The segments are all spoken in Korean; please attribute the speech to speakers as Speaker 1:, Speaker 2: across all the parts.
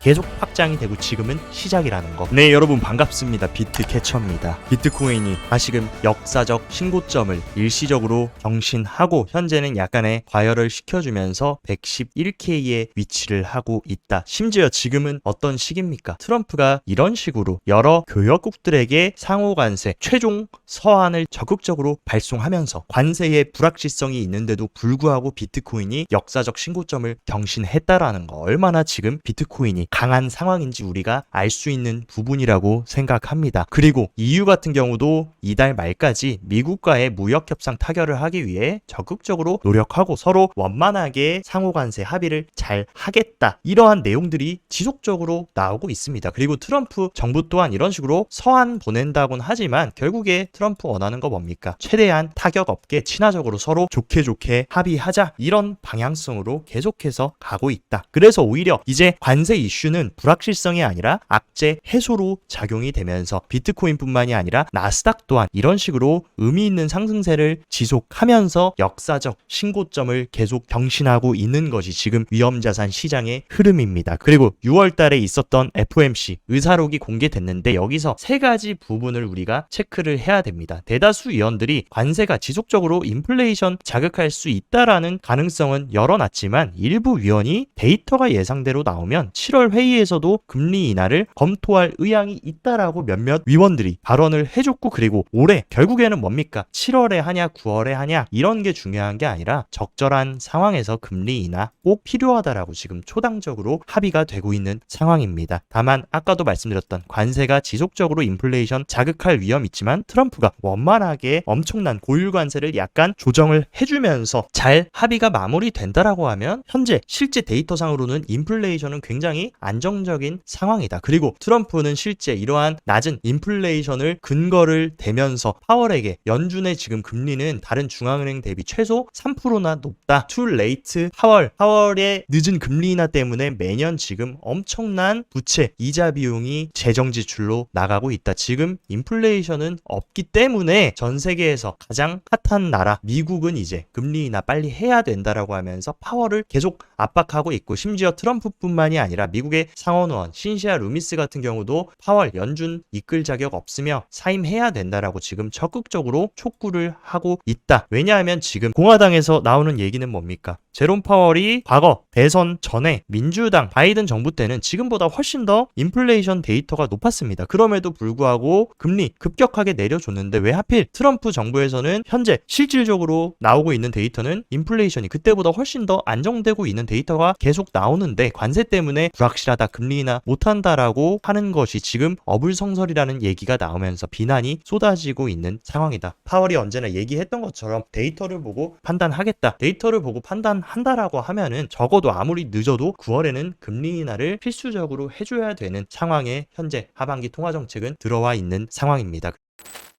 Speaker 1: 계속 확장이 되고 지금은 시작이라는 거. 네, 여러분 반갑습니다. 비트캐쳐입니다. 비트코인이 다시금 역사적 신고점을 일시적으로 경신하고 현재는 약간의 과열을 시켜주면서 111K의 위치를 하고 있다. 심지어 지금은 어떤 시기입니까? 트럼프가 이런 식으로 여러 교역국들에게 상호 관세 최종 서한을 적극적으로 발송하면서 관세의 불확실성이 있는데도 불구하고 비트코인이 역사적 신고점을 경신했다라는 거 얼마나 지금 비트코인이 강한 상황인지 우리가 알 수 있는 부분이라고 생각합니다. 그리고 EU 같은 경우도 이달 말까지 미국과의 무역 협상 타결을 하기 위해 적극적으로 노력하고 서로 원만하게 상호 관세 합의를 잘 하겠다. 이러한 내용들이 지속적으로 나오고 있습니다. 그리고 트럼프 정부 또한 이런 식으로 서한 보낸다곤 하지만 결국에 트럼프 원하는 거 뭡니까? 최대한 타격 없게 친화적으로 서로 좋게 좋게 합의하자 이런 방향성으로 계속해서 가고 있다. 그래서 오히려 이제 관세 이슈 는 불확실성이 아니라 악재 해소로 작용이 되면서 비트코인뿐만이 아니라 나스닥 또한 이런 식으로 의미 있는 상승세를 지속하면서 역사적 신고점을 계속 경신하고 있는 것이 지금 위험자산 시장의 흐름입니다. 그리고 6월 달에 있었던 FOMC 의사록이 공개됐는데 여기서 세 가지 부분을 우리가 체크를 해야 됩니다. 대다수 위원들이 관세가 지속적으로 인플레이션 자극할 수 있다라는 가능성은 열어놨지만 일부 위원이 데이터가 예상대로 나오면 7월 회의에서도 금리 인하를 검토할 의향이 있다라고 몇몇 위원들이 발언을 해줬고 그리고 올해 결국에는 뭡니까? 7월에 하냐 9월에 하냐 이런 게 중요한 게 아니라 적절한 상황에서 금리 인하 꼭 필요하다라고 지금 초당적으로 합의가 되고 있는 상황입니다. 다만 아까도 말씀드렸던 관세가 지속적으로 인플레이션 자극할 위험 있지만 트럼프가 원만하게 엄청난 고율 관세를 약간 조정을 해주면서 잘 합의가 마무리된다라고 하면 현재 실제 데이터상으로는 인플레이션은 굉장히 안정적인 상황이다. 그리고 트럼프는 실제 이러한 낮은 인플레이션을 근거를 대면서 파월에게 연준의 지금 금리는 다른 중앙은행 대비 최소 3%나 높다. too late 파월 파월의 늦은 금리 인하 때문에 매년 지금 엄청난 부채 이자 비용이 재정 지출로 나가고 있다. 지금 인플레이션은 없기 때문에 전 세계에서 가장 핫한 나라 미국은 이제 금리 인하 빨리 해야 된다라고 하면서 파월을 계속 압박하고 있고 심지어 트럼프뿐만이 아니라 미국 의 상원의원 신시아 루미스 같은 경우도 파월 연준 이끌 자격 없으며 사임해야 된다라고 지금 적극적으로 촉구를 하고 있다. 왜냐하면 지금 공화당에서 나오는 얘기는 뭡니까? 제롬 파월이 과거 대선 전에 민주당 바이든 정부 때는 지금보다 훨씬 더 인플레이션 데이터가 높았습니다. 그럼에도 불구하고 금리 급격하게 내려줬는데 왜 하필 트럼프 정부에서는 현재 실질적으로 나오고 있는 데이터는 인플레이션이 그때보다 훨씬 더 안정되고 있는 데이터가 계속 나오는데 관세 때문에 불확 실하다 금리 인하 못한다라고 하는 것이 지금 어불성설이라는 얘기가 나오면서 비난이 쏟아지고 있는 상황이다. 파월이 언제나 얘기했던 것처럼 데이터를 보고 판단하겠다. 데이터를 보고 판단한다라고 하면은 적어도 아무리 늦어도 9월에는 금리 인하를 필수적으로 해줘야 되는 상황에 현재 하반기 통화 정책은 들어와 있는 상황입니다.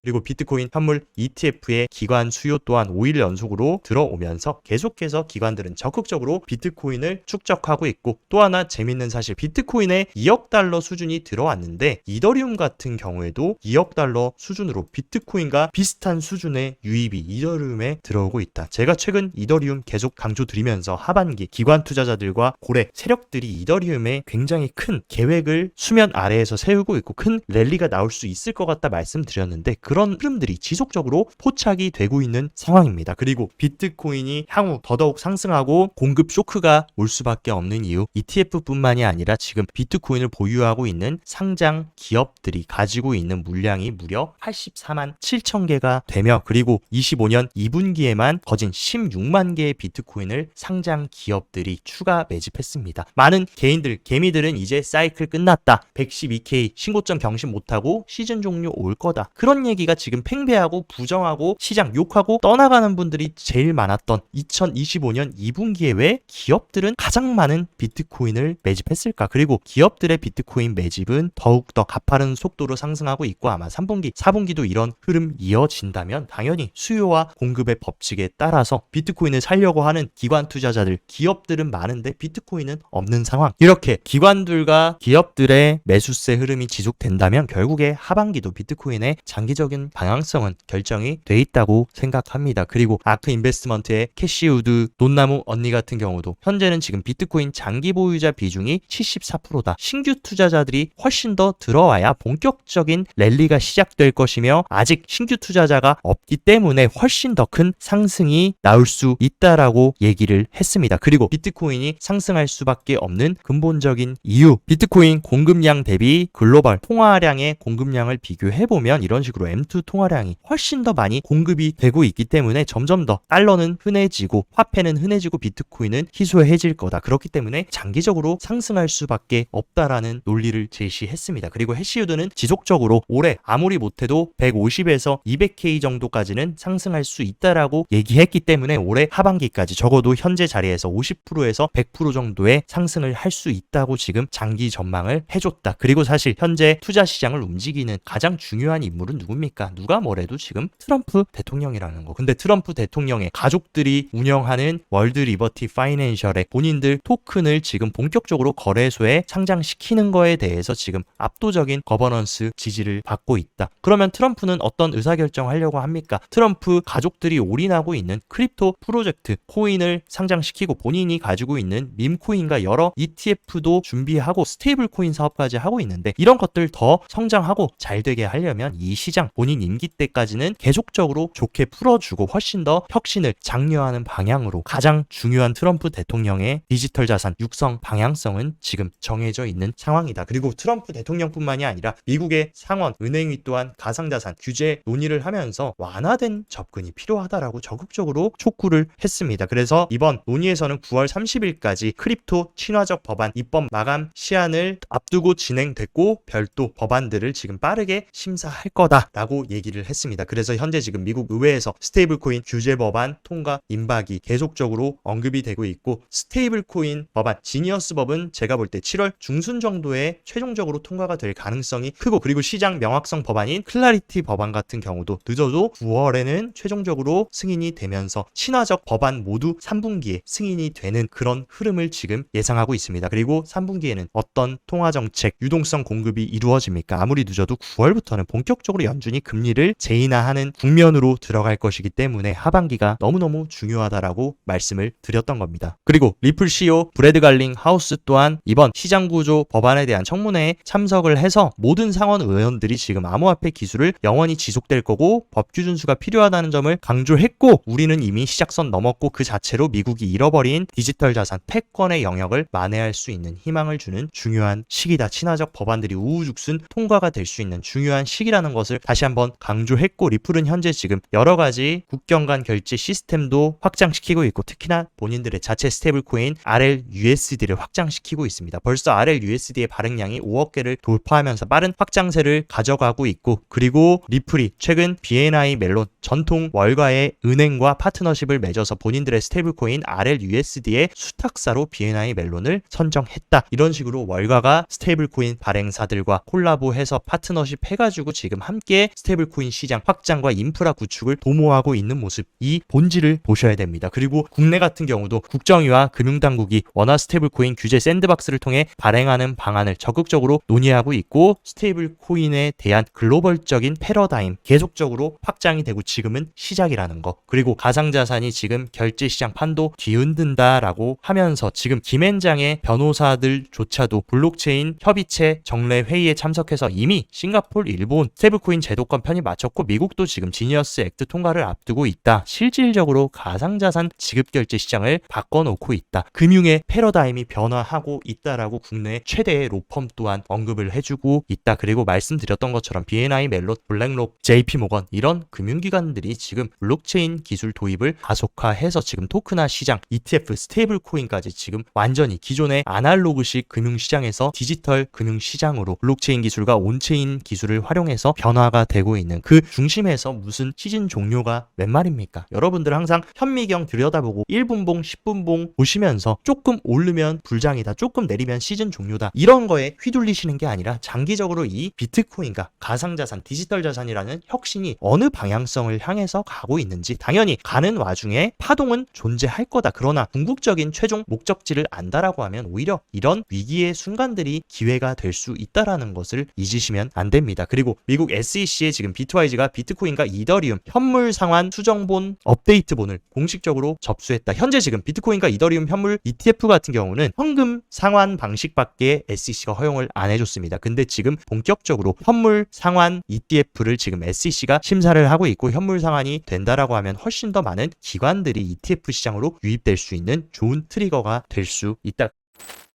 Speaker 1: 그리고 비트코인 현물 ETF의 기관 수요 또한 5일 연속으로 들어오면서 계속해서 기관들은 적극적으로 비트코인을 축적하고 있고 또 하나 재밌는 사실 비트코인에 2억 달러 수준이 들어왔는데 이더리움 같은 경우에도 2억 달러 수준으로 비트코인과 비슷한 수준의 유입이 이더리움에 들어오고 있다. 제가 최근 이더리움 계속 강조드리면서 하반기 기관 투자자들과 고래 세력들이 이더리움에 굉장히 큰 계획을 수면 아래에서 세우고 있고 큰 랠리가 나올 수 있을 것 같다 말씀드렸는데 그런 흐름들이 지속적으로 포착이 되고 있는 상황입니다. 그리고 비트코인이 향후 더더욱 상승하고 공급 쇼크가 올 수밖에 없는 이유 ETF뿐만이 아니라 지금 비트코인을 보유하고 있는 상장 기업들이 가지고 있는 물량이 무려 84만 7천 개가 되며 그리고 25년 2분기에만 거진 16만 개의 비트코인을 상장 기업들이 추가 매집했습니다. 많은 개인들, 개미들은 이제 사이클 끝났다. 112K 신고점 경신 못하고 시즌 종료 올 거다. 그런 얘기가 지금 팽배하고 부정하고 시장 욕하고 떠나가는 분들이 제일 많았던 2025년 2분기에 왜 기업들은 가장 많은 비트코인을 매집했을까? 그리고 기업들의 비트코인 매집은 더욱더 가파른 속도로 상승하고 있고 아마 3분기, 4분기도 이런 흐름 이어진다면 당연히 수요와 공급의 법칙에 따라서 비트코인을 살려고 하는 기관 투자자들, 기업들은 많은데 비트코인은 없는 상황. 이렇게 기관들과 기업들의 매수세 흐름이 지속된다면 결국에 하반기도 비트코인의 장기적인 방향성은 결정이 돼 있다고 생각합니다. 그리고 아크 인베스트먼트의 캐시우드, 논나무 언니 같은 경우도 현재는 지금 비트코인 장기 보유자 비중이 74%다. 신규 투자자들이 훨씬 더 들어와야 본격적인 랠리가 시작될 것이며 아직 신규 투자자가 없기 때문에 훨씬 더 큰 상승이 나올 수 있다라고 얘기를 했습니다. 그리고 비트코인이 상승할 수밖에 없는 근본적인 이유, 비트코인 공급량 대비 글로벌 통화량의 공급량을 비교해 보면 이런 식으로 M2 통화량이 훨씬 더 많이 공급이 되고 있기 때문에 점점 더 달러는 흔해지고 화폐는 흔해지고 비트코인은 희소해질 거다. 그렇기 때문에 장기적으로 상승할 수밖에 없다라는 논리를 제시했습니다. 그리고 해시우드는 지속적으로 올해 아무리 못해도 150에서 200K 정도까지는 상승할 수 있다라고 얘기했기 때문에 올해 하반기까지 적어도 현재 자리에서 50%에서 100% 정도의 상승을 할 수 있다고 지금 장기 전망을 해줬다. 그리고 사실 현재 투자 시장을 움직이는 가장 중요한 인물 은 누굽니까? 누가 뭐래도 지금 트럼프 대통령이라는 거. 근데 트럼프 대통령의 가족들이 운영하는 월드 리버티 파이낸셜의 본인들 토큰을 지금 본격적으로 거래소에 상장시키는 거에 대해서 지금 압도적인 거버넌스 지지를 받고 있다. 그러면 트럼프는 어떤 의사결정 하려고 합니까? 트럼프 가족들이 올인하고 있는 크립토 프로젝트 코인을 상장시키고 본인이 가지고 있는 밈코인과 여러 ETF도 준비하고 스테이블 코인 사업까지 하고 있는데 이런 것들 더 성장하고 잘 되게 하려면 이 시장 본인 임기 때까지는 계속적으로 좋게 풀어주고 훨씬 더 혁신을 장려하는 방향으로 가장 중요한 트럼프 대통령의 디지털 자산 육성 방향성은 지금 정해져 있는 상황이다. 그리고 트럼프 대통령뿐만이 아니라 미국의 상원 은행위 또한 가상자산 규제 논의를 하면서 완화된 접근이 필요하다라고 적극적으로 촉구를 했습니다. 그래서 이번 논의에서는 9월 30일까지 크립토 친화적 법안 입법 마감 시한을 앞두고 진행됐고 별도 법안들을 지금 빠르게 심사할 거다라고 얘기를 했습니다. 그래서 현재 지금 미국 의회에서 스테이블 코인 규제 법안 통과 임박이 계속적으로 언급이 되고 있고 스테이블 코인 법안 지니어스 법은 제가 볼 때 7월 중순 정도에 최종적으로 통과가 될 가능성이 크고 그리고 시장 명확성 법안인 클라리티 법안 같은 경우도 늦어도 9월에는 최종적으로 승인이 되면서 친화적 법안 모두 3분기에 승인이 되는 그런 흐름을 지금 예상하고 있습니다. 그리고 3분기에는 어떤 통화 정책 유동성 공급이 이루어집니까? 아무리 늦어도 9월부터는 본격적으로 연준이 금리를 제인화하는 국면으로 들어갈 것이기 때문에 하반기가 너무너무 중요하다라고 말씀을 드렸던 겁니다. 그리고 리플 CEO 브래드 갈링 하우스 또한 이번 시장 구조 법안에 대한 청문회에 참석을 해서 모든 상원 의원들이 지금 암호화폐 기술을 영원히 지속될 거고 법규 준수가 필요하다는 점을 강조했고 우리는 이미 시작선 넘었고 그 자체로 미국이 잃어버린 디지털 자산 패권의 영역을 만회할 수 있는 희망을 주는 중요한 시기다. 친화적 법안들이 우후죽순 통과가 될 수 있는 중요한 시기라는 것을 다시 한번 강조했고 리플은 현재 지금 여러 가지 국경 간 결제 시스템도 확장시키고 있고 특히나 본인들의 자체 스테이블 코인 RLUSD를 확장시키고 있습니다. 벌써 RLUSD의 발행량이 5억 개를 돌파하면서 빠른 확장세를 가져가고 있고 그리고 리플이 최근 BNI 멜론 전통 월가의 은행과 파트너십을 맺어서 본인들의 스테이블 코인 RLUSD의 수탁사로 BNI 멜론을 선정했다. 이런 식으로 월가가 스테이블 코인 발행사들과 콜라보해서 파트너십 해가지고 지금 함께 스테이블 코인 시장 확장과 인프라 구축을 도모하고 있는 모습 이 본질을 보셔야 됩니다. 그리고 국내 같은 경우도 국정위와 금융당국이 원화 스테이블 코인 규제 샌드박스를 통해 발행하는 방안을 적극적으로 논의하고 있고 스테이블 코인에 대한 글로벌적인 패러다임 계속적으로 확장이 되고 지금은 시작이라는 거 그리고 가상자산이 지금 결제 시장 판도 뒤흔든다라고 하면서 지금 김앤장의 변호사들조차도 블록체인 협의체 정례 회의에 참석해서 이미 싱가폴, 일본 스테이블 코인 제도권 편이 마쳤고 미국도 지금 지니어스 액트 통과를 앞두고 있다. 실질적으로 가상자산 지급 결제 시장을 바꿔놓고 있다. 금융의 패러다임이 변화하고 있다라고 국내 최대의 로펌 또한 언급을 해주고 있다. 그리고 말씀드렸던 것처럼 BNI, 멜롯, 블랙록, JP모건 이런 금융기관들이 지금 블록체인 기술 도입을 가속화해서 지금 토크나 시장, ETF, 스테이블 코인까지 지금 완전히 기존의 아날로그식 금융시장에서 디지털 금융시장으로 블록체인 기술과 온체인 기술을 활용해서 변 화가 되고 있는 그 중심에서 무슨 시즌 종료가 웬 말입니까? 여러분들 항상 현미경 들여다보고 1분봉, 10분봉 보시면서 조금 오르면 불장이다, 조금 내리면 시즌 종료다 이런 거에 휘둘리시는 게 아니라 장기적으로 이 비트코인과 가상자산, 디지털 자산이라는 혁신이 어느 방향성을 향해서 가고 있는지 당연히 가는 와중에 파동은 존재할 거다. 그러나 궁극적인 최종 목적지를 안다라고 하면 오히려 이런 위기의 순간들이 기회가 될 수 있다라는 것을 잊으시면 안 됩니다. 그리고 미국 미국 SEC에 지금 비트와이즈가 비트코인과 이더리움 현물 상환 수정본 업데이트본을 공식적으로 접수했다. 현재 지금 비트코인과 이더리움 현물 ETF 같은 경우는 현금 상환 방식밖에 SEC가 허용을 안 해줬습니다. 근데 지금 본격적으로 현물 상환 ETF를 지금 SEC가 심사를 하고 있고 현물 상환이 된다라고 하면 훨씬 더 많은 기관들이 ETF 시장으로 유입될 수 있는 좋은 트리거가 될 수 있다.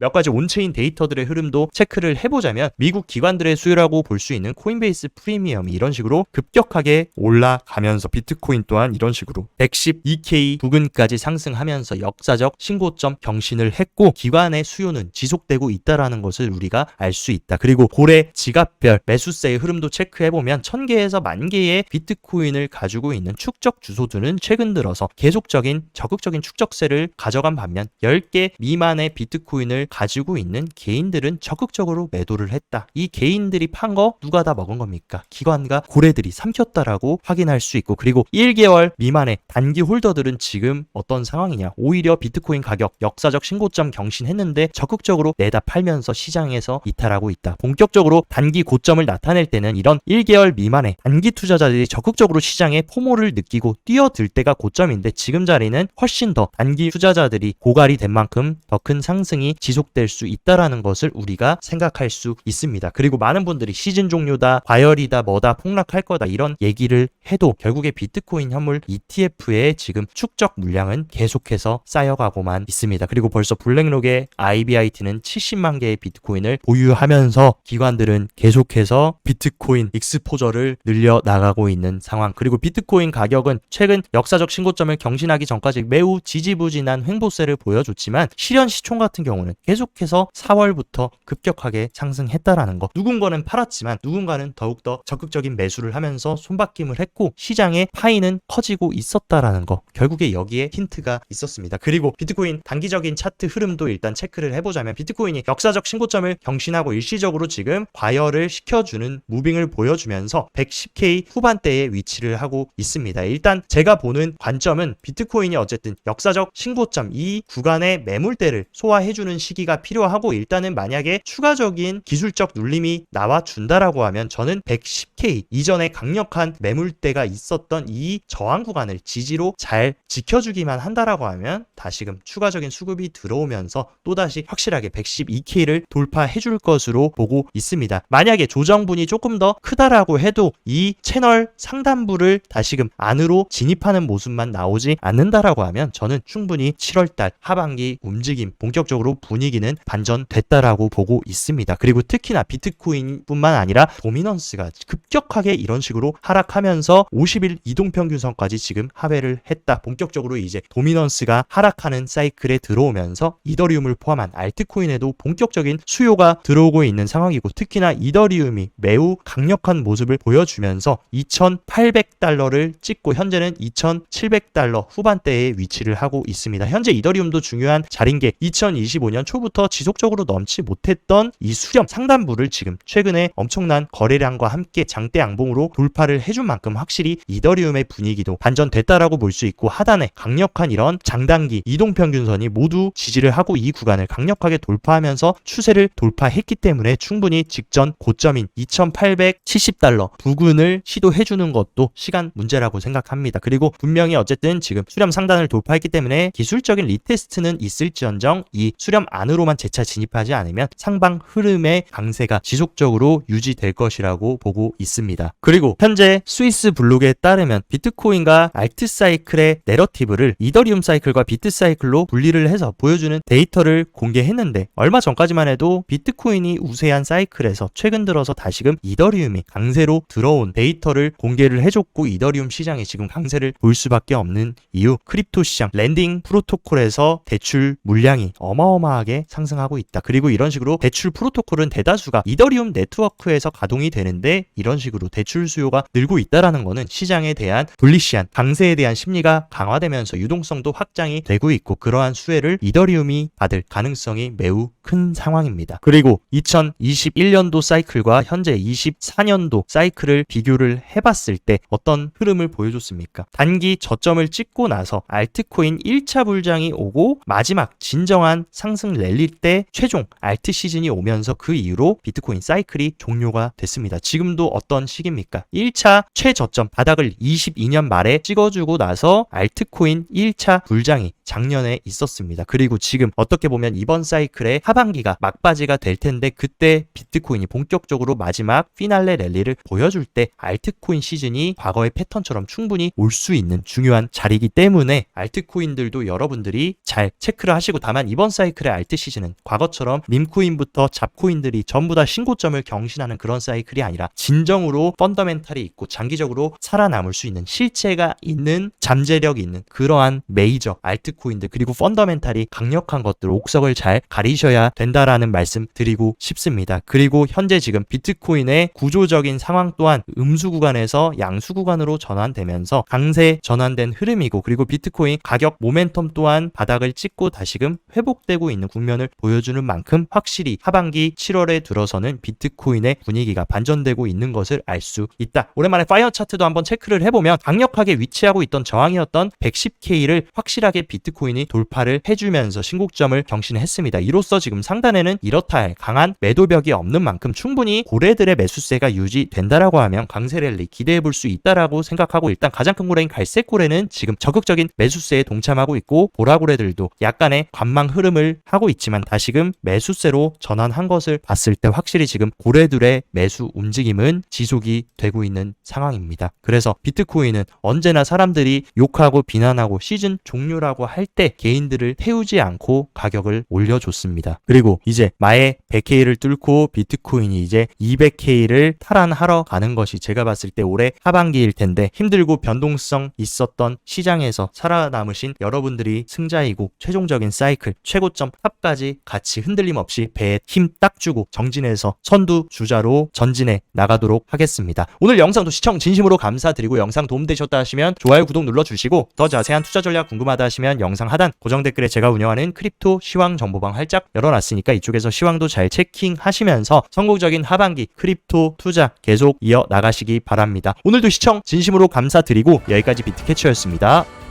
Speaker 1: 몇 가지 온체인 데이터들의 흐름도 체크를 해보자면 미국 기관들의 수요라고 볼 수 있는 코인베이스 프리미엄이 이런 식으로 급격하게 올라가면서 비트코인 또한 이런 식으로 112K 부근까지 상승하면서 역사적 신고점 경신을 했고 기관의 수요는 지속되고 있다라는 것을 우리가 알 수 있다. 그리고 고래 지갑별 매수세의 흐름도 체크해보면 1000개에서 만 개의 비트코인을 가지고 있는 축적 주소들은 최근 들어서 계속적인 적극적인 축적세를 가져간 반면 10개 미만의 비트코인을 가지고 있는 개인들은 적극적으로 매도를 했다. 이 개인들이 판 거 누가 다 먹은 겁니까? 기관과 고래들이 삼켰다라고 확인할 수 있고 그리고 1개월 미만의 단기 홀더들은 지금 어떤 상황이냐? 오히려 비트코인 가격 역사적 신고점 경신했는데 적극적으로 내다 팔면서 시장에서 이탈하고 있다. 본격적으로 단기 고점을 나타낼 때는 이런 1개월 미만의 단기 투자자들이 적극적으로 시장에 포모를 느끼고 뛰어들 때가 고점인데 지금 자리는 훨씬 더 단기 투자자들이 고갈이 된 만큼 더 큰 상승이 지속 될 수 있다라는 것을 우리가 생각할 수 있습니다. 그리고 많은 분들이 시즌 종료다, 과열이다, 뭐다, 폭락할 거다 이런 얘기를 해도 결국에 비트코인 현물 ETF의 지금 축적 물량은 계속해서 쌓여가고만 있습니다. 그리고 벌써 블랙록의 IBIT는 70만 개의 비트코인을 보유하면서 기관들은 계속해서 비트코인 익스포저를 늘려 나가고 있는 상황. 그리고 비트코인 가격은 최근 역사적 신고점을 경신하기 전까지 매우 지지부진한 횡보세를 보여줬지만 실현 시총 같은 경우는 계속해서 4월부터 급격하게 상승했다라는 거. 누군가는 팔았지만 누군가는 더욱더 적극적인 매수를 하면서 손바뀜을 했고 시장의 파이는 커지고 있었다라는 거. 결국에 여기에 힌트가 있었습니다. 그리고 비트코인 단기적인 차트 흐름도 일단 체크를 해보자면 비트코인이 역사적 신고점을 경신하고 일시적으로 지금 과열을 시켜주는 무빙을 보여주면서 110K 후반대에 위치를 하고 있습니다. 일단 제가 보는 관점은 비트코인이 어쨌든 역사적 신고점 이 구간의 매물대를 소화해주는 시 기가 필요하고 일단은 만약에 추가적인 기술적 눌림이 나와 준다라고 하면 저는 110K 이전에 강력한 매물대가 있었던 이 저항 구간을 지지로 잘 지켜주기만 한다라고 하면 다시금 추가적인 수급이 들어오면서 또다시 확실하게 112K를 돌파해 줄 것으로 보고 있습니다. 만약에 조정분이 조금 더 크다라고 해도 이 채널 상단부를 다시금 안으로 진입하는 모습만 나오지 않는다라고 하면 저는 충분히 7월달 하반기 움직임 본격적으로 분위 기는 반전됐다라고 보고 있습니다. 그리고 특히나 비트코인뿐만 아니라 도미넌스가 급격하게 이런 식으로 하락하면서 50일 이동평균선까지 지금 하회를 했다. 본격적으로 이제 도미넌스가 하락하는 사이클에 들어오면서 이더리움을 포함한 알트코인에도 본격적인 수요가 들어오고 있는 상황이고 특히나 이더리움이 매우 강력한 모습을 보여주면서 2,800달러를 찍고 현재는 2,700달러 후반대에 위치를 하고 있습니다. 현재 이더리움도 중요한 자리인 게 2025년 초부터 지속적으로 넘지 못했던 이 수렴 상단부를 지금 최근에 엄청난 거래량과 함께 장대 양봉으로 돌파를 해준 만큼 확실히 이더리움의 분위기도 반전됐다라고 볼 수 있고 하단에 강력한 이런 장단기 이동평균선이 모두 지지를 하고 이 구간을 강력하게 돌파하면서 추세를 돌파했기 때문에 충분히 직전 고점인 2870달러 부근을 시도해주는 것도 시간 문제라고 생각합니다. 그리고 분명히 어쨌든 지금 수렴 상단을 돌파했기 때문에 기술적인 리테스트는 있을지언정 이 수렴 안 으로만 재차 진입하지 않으면 상방 흐름의 강세가 지속적으로 유지될 것이라고 보고 있습니다. 그리고 현재 스위스 블록에 따르면 비트코인과 알트 사이클의 내러티브를 이더리움 사이클과 비트 사이클로 분리를 해서 보여주는 데이터를 공개했는데 얼마 전까지만 해도 비트코인이 우세한 사이클에서 최근 들어서 다시금 이더리움이 강세로 들어온 데이터를 공개를 해줬고 이더리움 시장이 지금 강세를 볼 수밖에 없는 이유 크립토 시장 랜딩 프로토콜에서 대출 물량이 어마어마하게 상승하고 있다. 그리고 이런 식으로 대출 프로토콜은 대다수가 이더리움 네트워크에서 가동이 되는데 이런 식으로 대출 수요가 늘고 있다라는 것은 시장에 대한 불리시한 강세에 대한 심리가 강화되면서 유동성도 확장이 되고 있고 그러한 수혜를 이더리움이 받을 가능성이 매우 큰 상황입니다. 그리고 2021년도 사이클과 현재 24년도 사이클을 비교를 해봤을 때 어떤 흐름을 보여줬습니까? 단기 저점을 찍고 나서 알트코인 1차 불장이 오고 마지막 진정한 상승 랠리 때 최종 알트 시즌이 오면서 그 이후로 비트코인 사이클이 종료가 됐습니다. 지금도 어떤 시기입니까? 1차 최저점 바닥을 22년 말에 찍어주고 나서 알트코인 1차 불장이 작년에 있었습니다. 그리고 지금 어떻게 보면 이번 사이클의 하반기가 막바지가 될 텐데 그때 비트코인이 본격적으로 마지막 피날레 랠리를 보여줄 때 알트코인 시즌이 과거의 패턴처럼 충분히 올 수 있는 중요한 자리이기 때문에 알트코인들도 여러분들이 잘 체크를 하시고 다만 이번 사이클의 알트 시즌은 과거처럼 밈코인부터 잡코인들이 전부 다 신고점을 경신하는 그런 사이클이 아니라 진정으로 펀더멘탈이 있고 장기적으로 살아남을 수 있는 실체가 있는 잠재력이 있는 그러한 메이저 알트 코인들 그리고 펀더멘탈이 강력한 것들 옥석을 잘 가리셔야 된다라는 말씀 드리고 싶습니다. 그리고 현재 지금 비트코인의 구조적인 상황 또한 음수 구간에서 양수 구간으로 전환되면서 강세 전환된 흐름이고 그리고 비트코인 가격 모멘텀 또한 바닥을 찍고 다시금 회복되고 있는 국면을 보여주는 만큼 확실히 하반기 7월에 들어서는 비트코인의 분위기가 반전되고 있는 것을 알 수 있다. 오랜만에 파이어 차트도 한번 체크를 해보면 강력하게 위치하고 있던 저항이었던 110K를 확실하게 비트 코인이 돌파를 해주면서 신고점을 경신했습니다. 이로써 지금 상단에는 이렇다 할 강한 매도벽이 없는 만큼 충분히 고래들의 매수세가 유지된다라고 하면 강세 랠리 기대해 볼 수 있다라고 생각하고 일단 가장 큰 고래인 갈색 고래는 지금 적극적인 매수세에 동참하고 있고 보라 고래들도 약간의 관망 흐름을 하고 있지만 다시금 매수세로 전환한 것을 봤을 때 확실히 지금 고래들의 매수 움직임은 지속이 되고 있는 상황입니다. 그래서 비트코인은 언제나 사람들이 욕하고 비난하고 시즌 종료라고 할 때 개인들을 태우지 않고 가격을 올려줬습니다. 그리고 이제 마의 100K를 뚫고 비트코인이 이제 200K를 탈환하러 가는 것이 제가 봤을 때 올해 하반기일 텐데 힘들고 변동성 있었던 시장에서 살아남으신 여러분들이 승자이고 최종적인 사이클 최고점 탑까지 같이 흔들림 없이 배에 힘 딱 주고 정진해서 선두 주자로 전진해 나가도록 하겠습니다. 오늘 영상도 시청 진심으로 감사드리고 영상 도움되셨다 하시면 좋아요 구독 눌러주시고 더 자세한 투자 전략 궁금하다 하시면 영상 하단 고정 댓글에 제가 운영하는 크립토 시황 정보방 활짝 열어놨으니까 이쪽에서 시황도 잘 체킹하시면서 성공적인 하반기 크립토 투자 계속 이어 나가시기 바랍니다. 오늘도 시청 진심으로 감사드리고 여기까지 비트캐치였습니다.